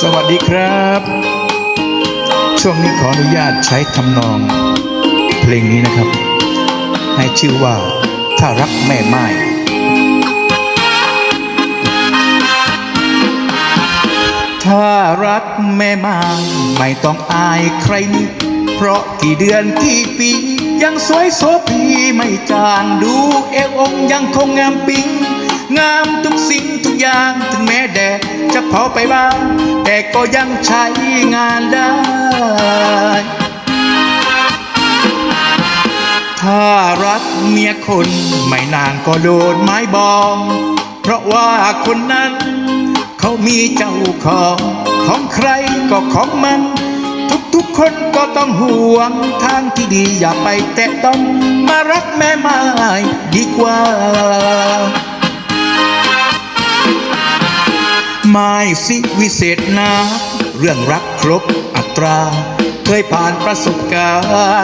สวัสดีครับ ช่วงนี้ขออนุญาตใช้ทำนอง เพลงนี้นะครับ ให้ชื่อว่า ถ้ารักแม่ไม้ถ้ารักแม่ไม้ไม่ต้องอายใครนี่เพราะกี่เดือนกี่ปี ยังสวยโสภีไม่จางดูเอวองยังคงงามปิ๊ง งามทุกสิ่งทุกอย่างถึงแม้แดดจะเผาไปบ้าง แต่ก็ยังใช้งานได้ ถ้ารักเมียคนไม่นานก็โดนไม้บอง เพราะว่าคนนั้น เขามีเจ้าของของใครก็ของมันทุกๆคนก็ต้องห่วงทางที่ดีอย่าไปแตะต้องมารักแม่ไม้ดีกว่า ไม่สิวิเศษนะ เรื่องรักครบอัตรา เคยผ่านประสบกา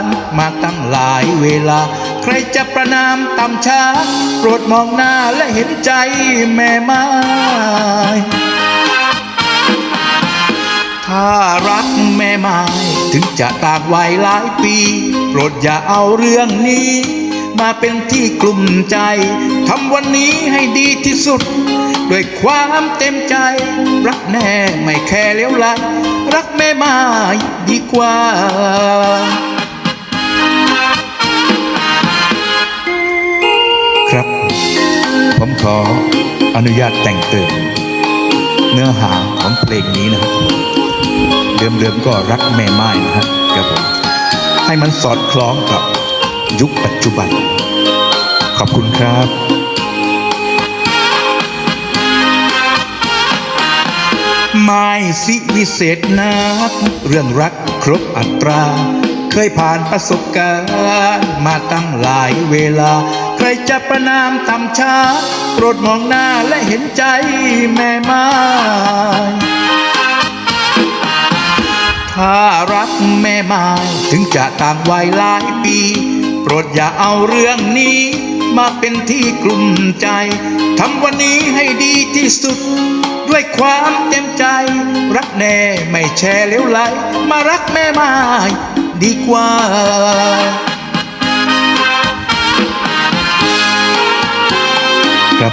รณ์ มาตั้งหลายเวลา ใครจะประนามตำช้าโปรดมองหน้าและเห็นใจแม่ไม้ถ้ารักแม่ไม้ถึงจะต่างวัยหลายปี โปรดอย่าเอาเรื่องนี้ มาเป็นที่กลุ่มใจทำวันนี้ให้ดีที่สุด ด้วยความเต็มใจ รักแน่ไม่แค่เลี้ยวไหลรักแม่ไม้ดีกว่า ครับ ผมขออนุญาตแต่งเติมเนื้อหาของเพลงนี้นะครับเดิมๆก็รักแม่ไม้นะครับครับผมให้มันสอดคล้องกับยุคปัจจุบัน ขอบคุณครับ ไม่สิวิเศษนักเรื่องรักครบอัตรา เคยผ่านประสบการณ์มาตั้งหลายเวลา ใครจะประนามต่ำช้า โปรดมองหน้าและเห็นใจแม่ไม้ถ้ารักแม่ไม้ถึงจะต่างวัยหลายปี โปรดอย่าเอาเรื่องนี้ มาเป็นที่กลุ่มใจทำวันนี้ให้ดีที่สุด ด้วยความเต็มใจ รักแน่ไม่แช่เหลวไหล มารักแม่ไม้ดีกว่าครับ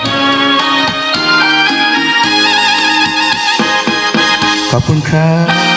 ขอบคุณครับ